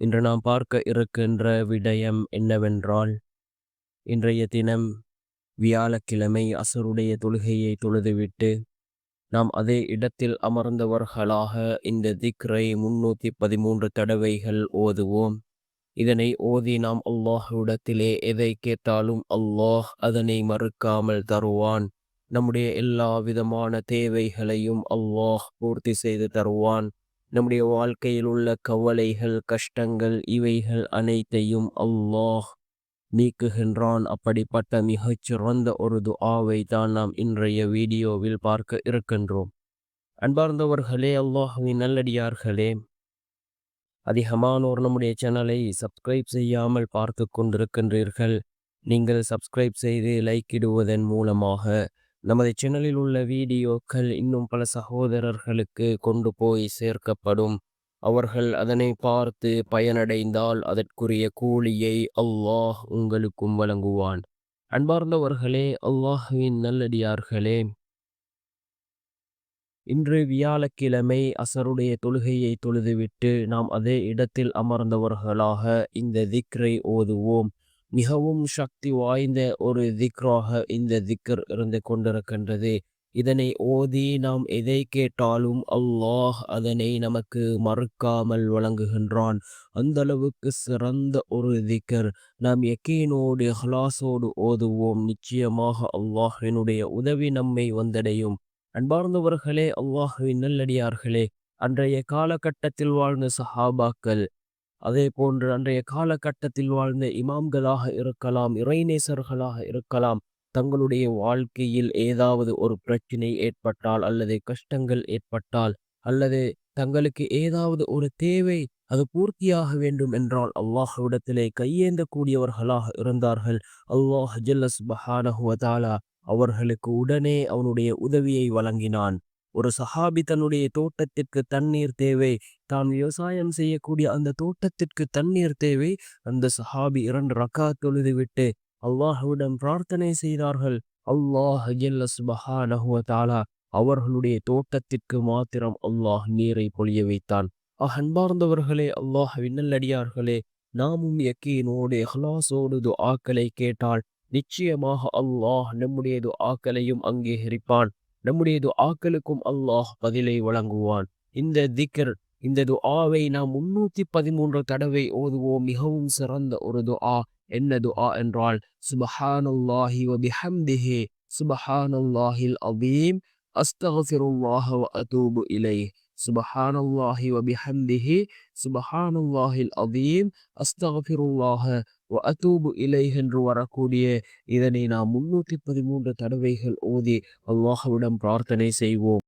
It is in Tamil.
இன்று நாம் பார்க்க இருக்கின்ற விடயம் என்னவென்றால் இன்றைய தினம் வியாழக்கிழமை அசருடைய தொழுகையை தொழுதுவிட்டு நாம் அதே இடத்தில் அமர்ந்தவர்களாக இந்த திக்ரை முன்னூற்றி பதிமூன்று தடவைகள் ஓதுவோம். இதனை ஓதி நாம் அல்லாஹுடத்திலே எதை கேட்டாலும் அல்லாஹ் அதனை மறுக்காமல் தருவான். நம்முடைய எல்லா விதமான தேவைகளையும் அல்லாஹ் பூர்த்தி செய்து தருவான். நம்முடைய வாழ்க்கையில் உள்ள கவலைகள் கஷ்டங்கள் இவைகள் அனைத்தையும் அல்லாஹ் நீக்குகின்றான். அப்படிப்பட்ட மிகச்சிறந்த ஒரு துஆவை தான் நாம் இன்றைய வீடியோவில் பார்க்க இருக்கின்றோம். அன்பார்ந்தவர்களே அல்லாஹுவின் நல்லடியார்களே அதிகமானோர் நம்முடைய சேனலை சப்ஸ்கிரைப் செய்யாமல் பார்த்து கொண்டிருக்கின்றீர்கள். நீங்கள் சப்ஸ்கிரைப் செய்து லைக் இடுவதன் மூலமாக நமது சேனலில் உள்ள வீடியோக்கள் இன்னும் பல சகோதரர்களுக்கு கொண்டு போய் சேர்க்கப்படும். அவர்கள் அதனை பார்த்து பயனடைந்தால் அதற்குரிய கூலியை அல்லாஹ் உங்களுக்கும் வழங்குவான். அன்பார்ந்தவர்களே அல்லாஹுவின் நல்லடியார்களே. இன்று வியாழக்கிழமை அசருடைய தொழுகையை தொழுதுவிட்டு நாம் அதே இடத்தில் அமர்ந்தவர்களாக இந்த திக்ரை ஓதுவோம். மிகவும் சக்தி வாய்ந்த ஒரு திக்ராக இந்த திக்கர் இருந்து கொண்டிருக்கின்றது. இதனை ஓதி நாம் எதை கேட்டாலும் அல்லாஹ் அதனை நமக்கு மறுக்காமல் வழங்குகின்றான். அந்த அளவுக்கு சிறந்த ஒரு திக்கர். நாம் எக்கீனோடு ஹலாசோடு ஓதுவோம். நிச்சயமாக அல்லாஹினுடைய உதவி நம்மை வந்தடையும். அன்பார்ந்தவர்களே அல்லாஹுவின் நல்லடியார்களே அன்றைய காலகட்டத்தில் வாழ்ந்த சஹாபாக்கள் அதே போன்று அன்றைய காலகட்டத்தில் வாழ்ந்த இமாம்களாக இருக்கலாம் இறைநேசர்களாக இருக்கலாம் தங்களுடைய வாழ்க்கையில் ஏதாவது ஒரு பிரச்சினை ஏற்பட்டால் அல்லது கஷ்டங்கள் ஏற்பட்டால் அல்லது தங்களுக்கு ஏதாவது ஒரு தேவை அது பூர்த்தியாக வேண்டும் என்றால் அல்லாஹ்விடத்திலே கையேந்தக்கூடியவர்களாக இருந்தார்கள். அல்லாஹ் ஜல்லஸ் பஹானஹுவதாலா அவர்களுக்கு உடனே அவனுடைய உதவியை வழங்கினான். ஒரு சஹாபி தன்னுடைய தோட்டத்திற்கு தண்ணீர் தேவை. தான் விவசாயம் செய்யக்கூடிய அந்த தோட்டத்திற்கு தண்ணீர் தேவை. அந்த சஹாபி இரண்டு ரக்கா தொழுது விட்டு அல்லாஹுவிடம் பிரார்த்தனை செய்தார்கள். அல்லாஹ் தாலா அவர்களுடைய தோட்டத்திற்கு மாத்திரம் அல்லாஹ் நீரை பொழிய வைத்தான். அன்பார்ந்தவர்களே அல்லாஹ் விண்ணல்லடியார்களே நாமும் யக்கீனோடு எஹ்லாசோடு துஆக்களை கேட்டால் நிச்சயமாக அல்லாஹ் நம்முடைய துஆக்களையும் அங்கீகரிப்பான். நம்முடைய துஆக்களுக்கும் அல்லாஹ் பதிலை வழங்குவான். இந்த திக்கர் இந்த துஆவை நாம் முன்னூத்தி பதிமூன்று தடவை ஓதுவோம். மிகவும் சிறந்த ஒரு துஆ. என்ன துஆ என்றால் சுபஹானல்லாஹி வபிஹம்திஹி சுபஹானல்லாஹில் அதீம் அஸ்தக்ஃபிருல்லாஹ வ அதூபு இலைஹ். சுபஹானல்லாஹி வ பிஹம்திஹி சுபஹானல்லாஹில் அதீம் வ அத்தூபு இலை என்று வரக்கூடிய இதனை நாம் முன்னூற்றி பதிமூன்று தடவைகள் ஓதி அல்லாஹவிடம் பிரார்த்தனை செய்வோம்